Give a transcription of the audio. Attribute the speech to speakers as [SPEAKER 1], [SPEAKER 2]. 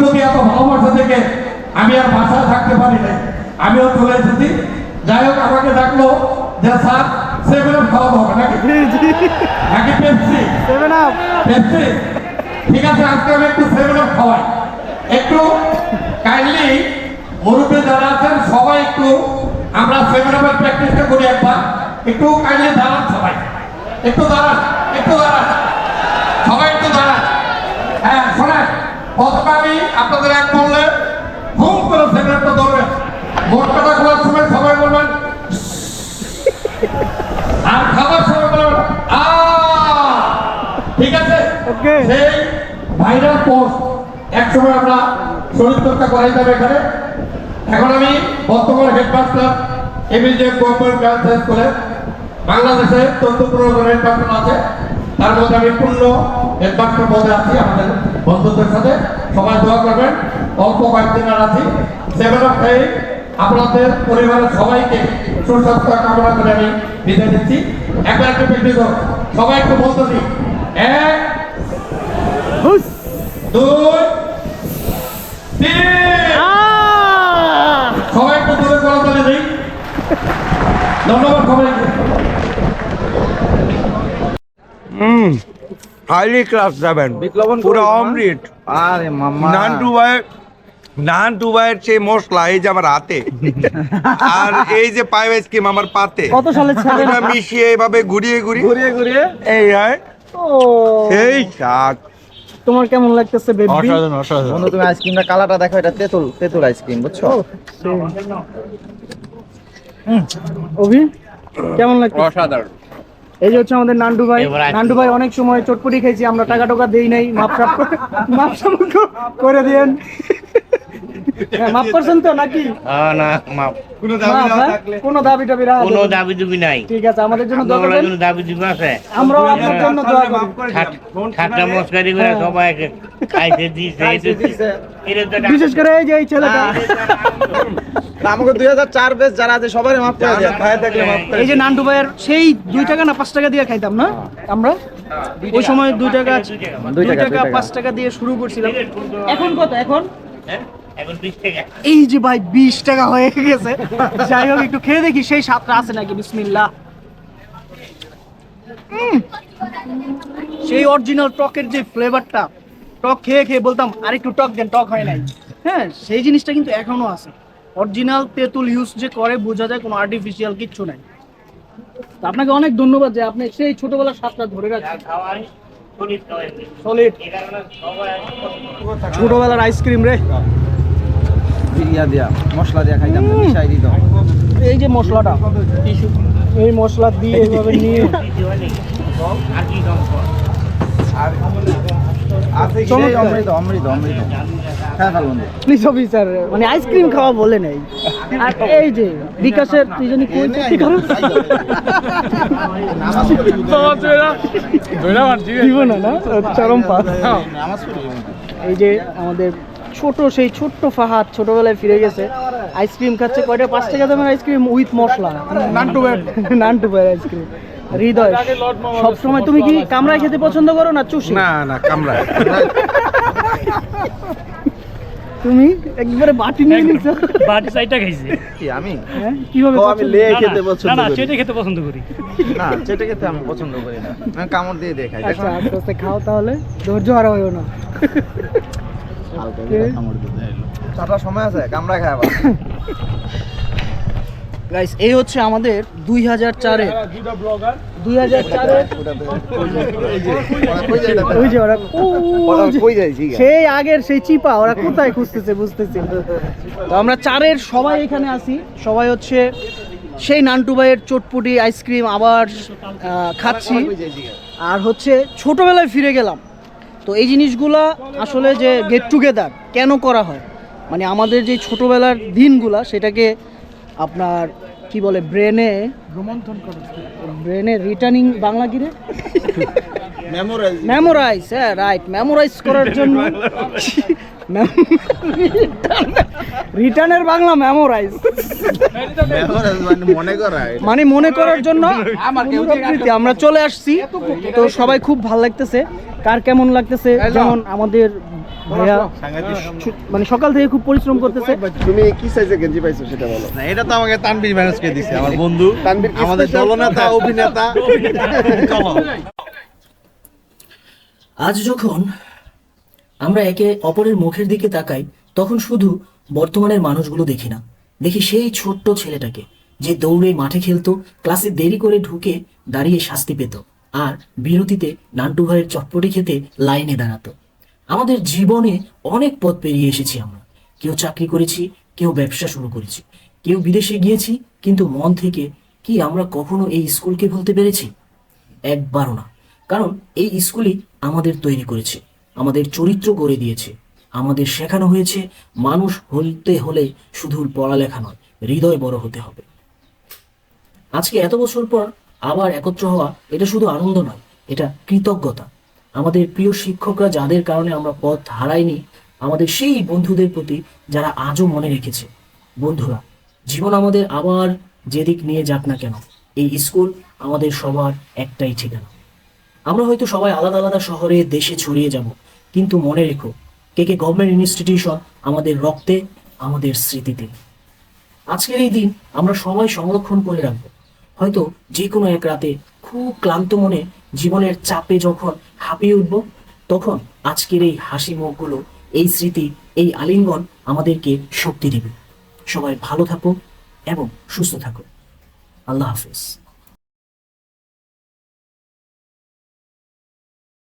[SPEAKER 1] প্রতি এত ভালোবাসা থেকে আমি আর বাসায় থাকতে পারি নাই। আমিও চলে এসেছি। যাই হোক আমাকে ডাকলো যে স্যার সেভেন আপ খাওয়াতে হবে নাকি? নাকি পেপসি
[SPEAKER 2] সেভেন আপ
[SPEAKER 1] পেপসি ঠিক আছে আজকে আমি একটু সেভেন আপ খাওয়াই। একটু কাইন্ডলি মুরব্বী যারা আছেন সবাই একটু আমরা সেভেন আপের প্র্যাকটিসটা করি একবার। একটু কাইন্ডলি দাঁড়ান সবাই। একটু দাঁড়ান একটু দাঁড়ান সবাই একটু দাঁড়ান হ্যাঁ শোনেন প্রথমে আমি আপনাদের এক বললে হুম করে সেভেন আপটা ধরবেন মোটকাটা খোলার সময় সবাই বলবেন আর খাবার সময় বলবেন আ ঠিক আছে. সেই ভাইরাল পোস্ট একসময় আমরা শরীর চর্চা করাই যাবে এখানে। এখন আমি বর্তমান headmaster MLJ government girls high স্কুলে বাংলাদেশে চোদ্দ পনেরো জন হেডমাস্টার আছে। তার মধ্যে আমি পূর্ণ হেডমাস্টার পদে আছি আমাদের বন্ধুদের সাথে। সবাই দোয়া করবেন। অল্প কয়েকদিন আর আছি। সেভেন অফ ফাইভ আপনাদের পরিবারের সবাইকে সুস্বাস্থ্য কামনা করে আমি বিদায় দিচ্ছি। একবার একটু হোক সবাই একটু বলতে দিই এক দুই তিন। সবাই একটু দূরে করা তালে দিই ধন্যবাদ সবাইকে।
[SPEAKER 3] হুম হাইলি ক্লাস যাবেন
[SPEAKER 4] বিপ্লবন
[SPEAKER 3] পুরো অমৃত।
[SPEAKER 4] আরে মাম্মা
[SPEAKER 3] নান ডুবাই নান ডুবাইয়ের সেই মশলা এই যে আমার হাতে। আর এই যে পাইপ আইসক্রিম আমার পাতে।
[SPEAKER 2] কত সালে ছেলে?
[SPEAKER 3] মিশিয়ে এইভাবে ঘুরিয়ে ঘুরিয়ে
[SPEAKER 4] ঘুরিয়ে ঘুরিয়ে?
[SPEAKER 3] এই হয়।
[SPEAKER 2] ও।
[SPEAKER 3] সেই শাক।
[SPEAKER 2] তোমার কেমন লাগতেছে বেবি
[SPEAKER 4] বন্ধু তুমি আইসক্রিমটা কালারটা দেখো এটা তেঁতুল তেঁতুল আইসক্রিম বুঝছ?
[SPEAKER 2] অভি কেমন লাগতেছে? অসাধারণ। এই যে হচ্ছে আমাদের নান্ডু ভাই। নান্ডু ভাই অনেক সময় চটপটি খাইছি আমরা টাকা টাকা দেই নাই মাপ সাপ মাপ সাপ করে দিয়েন। মাপ করছেন তো নাকি?
[SPEAKER 5] হ্যাঁ, না মাপ।
[SPEAKER 3] কোনো
[SPEAKER 2] মাপ? কোনো দাবি টাবি রাখা
[SPEAKER 5] কোনো
[SPEAKER 2] যাবে
[SPEAKER 5] দাবি নাই।
[SPEAKER 2] ঠিক আছে আমাদের জন্য দোয়া করবেন।
[SPEAKER 5] জন্য দাবি দুবি আছে।
[SPEAKER 2] আমরাও আপনার জন্য দোয়া করি।
[SPEAKER 5] ঠাট্টা মস্কারি করে। সবাই খাইতে দিছে
[SPEAKER 4] খাইতে
[SPEAKER 5] এটা
[SPEAKER 4] দিছে।
[SPEAKER 5] এটা তো একটা-
[SPEAKER 2] বিশেষ করে এই যে এই ছেলেটা।
[SPEAKER 4] আমাকে দুই হাজার চার বেশ যারা আছে সবাই মাফ করে দেয়
[SPEAKER 3] ভাই থাকলে মাফ করে
[SPEAKER 2] এই যে নান্টু ভাইয়ের সেই দুই টাকা না পাঁচ টাকা দিয়ে খাইতাম না আমরা? ওই সময় দুই টাকা দুই
[SPEAKER 4] টাকা,
[SPEAKER 2] টাকা
[SPEAKER 4] দুই টাকা।
[SPEAKER 2] পাঁচ টাকা দিয়ে শুরু করছিলাম। এখন কত এখন?
[SPEAKER 5] হ্যাঁ? এখন বিশ টাকা।
[SPEAKER 2] এই যে ভাই বিশ টাকা হয়ে গেছে। যাই হোক একটু খেয়ে দেখি সেই স্বাদটা আছে নাকি? বিসমিল্লাহ। সেই অরিজিনাল টকের যে ফ্লেভারটা টক খেয়ে খেয়ে বলতাম আর একটু টক দেন টক হয় নাই। হ্যাঁ সেই জিনিসটা কিন্তু এখনও আছে। অরিজিনাল তেঁতুল ইউজ যে করে বোঝা যায় কোনো আর্টিফিশিয়াল কিচ্ছু নাই। আপনাকে অনেক ধন্যবাদ যে আপনি সেই ছোটবেলার স্বাদটা ধরে রাখছেন। সলিড ছোটবেলার আইসক্রিম রে।
[SPEAKER 4] ইয়া দিয়া মশলা দিয়া খাইতাম। মিশাই দিত
[SPEAKER 2] এই যে মশলাটা এই মশলা দিয়ে এইভাবে নিয়ে।
[SPEAKER 4] অমৃত অমৃত অমৃত।
[SPEAKER 2] অফিসার মানে আইসক্রিম খাওয়া বলে নেই। আর এই যে বিকাশের তুই জানি কই চুক্তি করো? দিব না না? চরম পাস এই যে আমাদের ছোট সেই ছোট্ট ফাহাদ ছোটবেলায় ফিরে গেছে। আইসক্রিম খাচ্ছে কয়টা? পাঁচ টাকা দামের ice cream with masala. Nantu Nantu ice cream. হৃদয় সবসময় তুমি কি কামরায় খেতে পছন্দ করো না চুষি?
[SPEAKER 3] না না কামড়ায়
[SPEAKER 2] তুমি একবারে বাটি নিয়ে নিছো।
[SPEAKER 6] বাটি সাইডটা খাইছি।
[SPEAKER 4] কি আমি?
[SPEAKER 2] হ্যাঁ কীভাবে
[SPEAKER 4] আমি লে
[SPEAKER 6] না,
[SPEAKER 4] খেতে পছন্দ
[SPEAKER 6] না না চেটে খেতে পছন্দ করি।
[SPEAKER 4] না চেটে খেতে আমি পছন্দ করি না। আমি কামড় দিয়ে দিয়ে খাই দেখো।
[SPEAKER 2] আচ্ছা আস্তে আস্তে খাও তাহলে। ধৈর্য হারা হইও না।
[SPEAKER 4] চারটার সময় আছে কামড়া খাই আবার।
[SPEAKER 2] গাইস এই হচ্ছে আমাদের দুই হাজার চারের। দুই হাজার চারের ওই যে ওরা ওই যে-
[SPEAKER 4] কই যাইছি
[SPEAKER 2] সেই আগের সেই চিপা ওরা কোথায় খুঁজতেছে বুঝতেছি। না। তো আমরা চারের সবাই এখানে আসি সবাই হচ্ছে সেই নান্টু ভাইয়ের চটপুটি আইসক্রিম আবার খাচ্ছি। আর হচ্ছে ছোটবেলায় ফিরে গেলাম। তো এই জিনিসগুলা আসলে যে গেট টুগেদার কেন করা হয়? মানে আমাদের যে ছোটোবেলার দিনগুলা সেটাকে আপনার কি বলে ব্রেনে রোমন্থন ব্রেনে রিটার্নিং বাংলা গিরে মেমোরাইজ মেমোরাইজ হ্যাঁ রাইট মেমোরাইজ করার জন্য রিটার্নের বাংলা মেমোরাইজ
[SPEAKER 4] মানে
[SPEAKER 2] মনে করার জন্য। আমরা চলে আসছি। তো সবাই খুব ভালো লাগতেছে। কার কেমন লাগতেছে? যেমন আমাদের
[SPEAKER 7] ভাইয়া মানে সকাল থেকে খুব পরিশ্রম করতেছে।
[SPEAKER 8] তুমি কি সাইজে গেঞ্জি পাইছো সেটা বলো।
[SPEAKER 4] না এটা তো আমাকে তানবীর ম্যানেজকে দিছে আমার বন্ধু।
[SPEAKER 8] তানভীর
[SPEAKER 4] আমাদের দলনেতা অভিনেতা।
[SPEAKER 7] আজ যখন আমরা একে অপরের মুখের দিকে তাকাই, তখন শুধু বর্তমানের মানুষগুলো দেখি না। দেখি সেই ছোট্ট ছেলেটাকে, যে দৌড়ে মাঠে খেলতো, ক্লাসে দেরি করে ঢুকে দাঁড়িয়ে শাস্তি পেত, আর বিরতিতে নান্টু ভাইয়ের চটপটি খেতে লাইনে দাঁড়াতো। আমাদের জীবনে অনেক পথ পেরিয়ে এসেছি আমরা। কেউ চাকরি করেছি, কেউ ব্যবসা শুরু করেছি, কেউ বিদেশে গিয়েছি, কিন্তু মন থেকে কি আমরা কখনো এই স্কুলকে ভুলতে পেরেছি? একবারও না। কারণ এই স্কুলই আমাদের তৈরি করেছে। আমাদের চরিত্র গড়ে দিয়েছে। আমাদের শেখানো হয়েছে, মানুষ হতে হলে শুধু পড়ালেখা নয়, হৃদয় বড় হতে হবে। আজকে এত বছর পর আবার একত্র হওয়া, এটা শুধু আনন্দ নয়, এটা কৃতজ্ঞতা। আমাদের প্রিয় শিক্ষকরা যাদের কারণে আমরা পথ হারাইনি, আমাদের সেই বন্ধুদের প্রতি যারা আজও মনে রেখেছে। বন্ধুরা, জীবন আমাদের আবার যেদিক নিয়ে যাক না কেন, এই স্কুল আমাদের সবার একটাই ঠিকানা। আমরা হয়তো সবাই আলাদা আলাদা শহরে, দেশে ছড়িয়ে যাব। কিন্তু মনে রেখো, কে কে গভর্নমেন্ট ইনস্টিটিউশন আমাদের রক্তে, আমাদের স্মৃতিতে। আজকের এই দিন আমরা সবাই সংরক্ষণ করে রাখব। হয়তো যে কোনো এক রাতে খুব ক্লান্ত মনে জীবনের চাপে যখন হাঁপিয়ে উঠব, তখন আজকের এই হাসি মুখগুলো, এই স্মৃতি, এই আলিঙ্গন আমাদেরকে শক্তি দিবে। সবাই ভালো থাকো এবং সুস্থ থাকো। আল্লাহ হাফিজ।